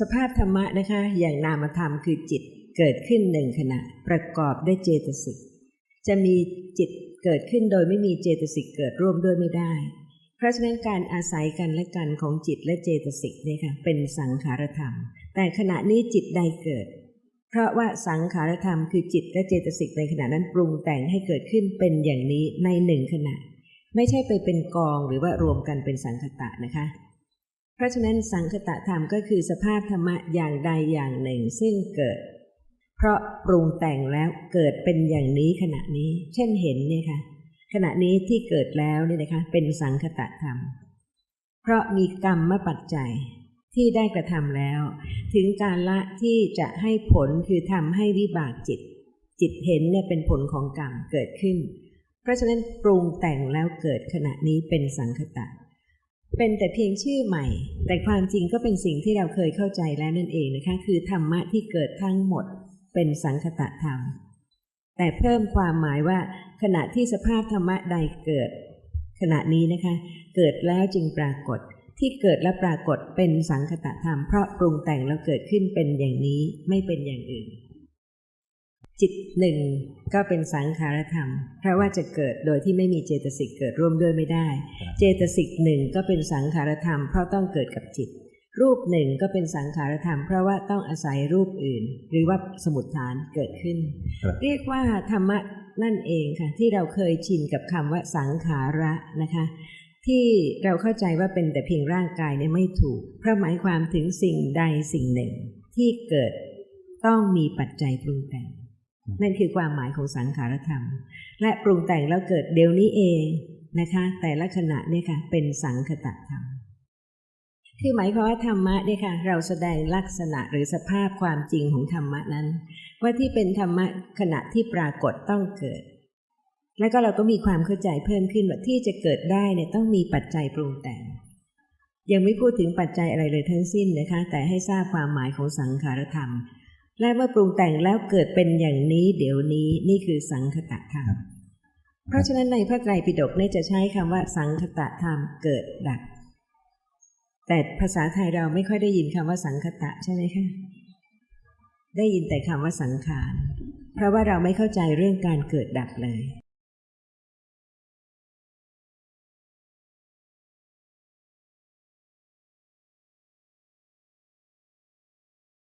สภาพธรรมะนะคะ อย่างนามธรรมคือจิตเกิดขึ้นหนึ่งขณะ ประกอบด้วยเจตสิกจะมีจิตเกิดขึ้นโดยไม่มีเจตสิกเกิดร่วมด้วยไม่ได้ เพราะฉะนั้นการอาศัยกันและกันของจิตและเจตสิกเนี่ยค่ะเป็นสังขารธรรม แต่ขณะนี้จิตใดเกิด เพราะว่าสังขารธรรมคือจิตและเจตสิกในขณะนั้นปรุงแต่งให้เกิดขึ้นเป็นอย่างนี้ในหนึ่งขณะ ไม่ใช่ไปเป็นกองหรือว่ารวมกันเป็นสังคตะนะคะ เพราะฉะนั้นสังคตะธรรมก็คือสภาพธรรมะอย่างใดอย่างหนึ่งซึ่งเกิด เพราะปรุงแต่งแล้วเกิดเป็นอย่างนี้ขณะนี้ เช่นเห็นเนี่ยค่ะ ขณะนี้ที่เกิดแล้วเนี่ยนะคะ เป็นสังคตะธรรม เพราะมีกรรมมาปัจจัยที่ได้กระทำแล้ว ถึงการละที่จะให้ผลคือทำให้วิบากจิต จิตเห็นเนี่ยเป็นผลของกรรมเกิดขึ้น เพราะฉะนั้นปรุงแต่งแล้วเกิดขณะนี้เป็นสังคตะ เป็นแต่เพียงชื่อใหม่ แต่ความจริงก็เป็นสิ่งที่เราเคยเข้าใจแล้วนั่นเองนะคะ คือธรรมะที่เกิดทั้งหมดเป็นสังคตะธรรม แต่เพิ่มความหมายว่า ขณะที่สภาพธรรมะใดเกิด ขณะนี้นะคะ เกิดแล้วจึงปรากฏที่เกิดและปรากฏเป็นสังคตะธรรม เพราะปรุงแต่งแล้วเกิดขึ้นเป็นอย่างนี้ไม่เป็นอย่างอื่น จิตหนึ่งก็เป็นสังขารธรรม เพราะว่าจะเกิดโดยที่ไม่มีเจตสิกเกิดร่วมด้วยไม่ได้ เจตสิกหนึ่งก็เป็นสังขารธรรม เพราะต้องเกิดกับจิต รูปหนึ่งก็เป็นสังขารธรรม เพราะว่าต้องอาศัยรูปอื่น หรือว่าสมุดฐานเกิดขึ้นครับเรียกว่าธรรมะนั่นเองค่ะ ที่เราเคยชินกับคำว่าสังขาระนะคะที่เราเข้าใจว่าเป็นแต่เพียงร่างกายเนี่ยไม่ถูก เพราะหมายความถึงสิ่งใดสิ่งหนึ่งที่เกิดต้องมีปัจจัยปรุงแต่ง นั่นคือความหมายของสังขารธรรม และปรุงแต่งแล้วเกิดเดี๋ยวนี้เองนะคะ แต่ละขณะเนี่ยค่ะ เป็นสังคตธรรม คือหมายความว่าธรรมะเนี่ยค่ะ เราแสดงลักษณะหรือสภาพความจริงของธรรมะนั้น ว่าที่เป็นธรรมะขณะที่ปรากฏต้องเกิด แล้วก็เราก็มีความเข้าใจเพิ่มขึ้นว่าที่จะเกิดได้เนี่ยต้องมีปัจจัยปรุงแต่ง ยังไม่พูดถึงปัจจัยอะไรเลยทั้งสิ้นนะคะ แต่ให้ทราบความหมายของสังขารธรรม และเมื่อปรุงแต่งแล้วเกิดเป็นอย่างนี้เดี๋ยวนี้นี่คือสังคตธรรม เพราะฉะนั้นในพระไตรปิฎกเนี่ยจะใช้คำว่าสังคตธรรมเกิดดับ แต่ภาษาไทยเราไม่ค่อยได้ยินคำว่าสังคตะใช่ไหมคะได้ยินแต่คำว่าสังขาร เพราะว่าเราไม่เข้าใจเรื่องการเกิดดับเลย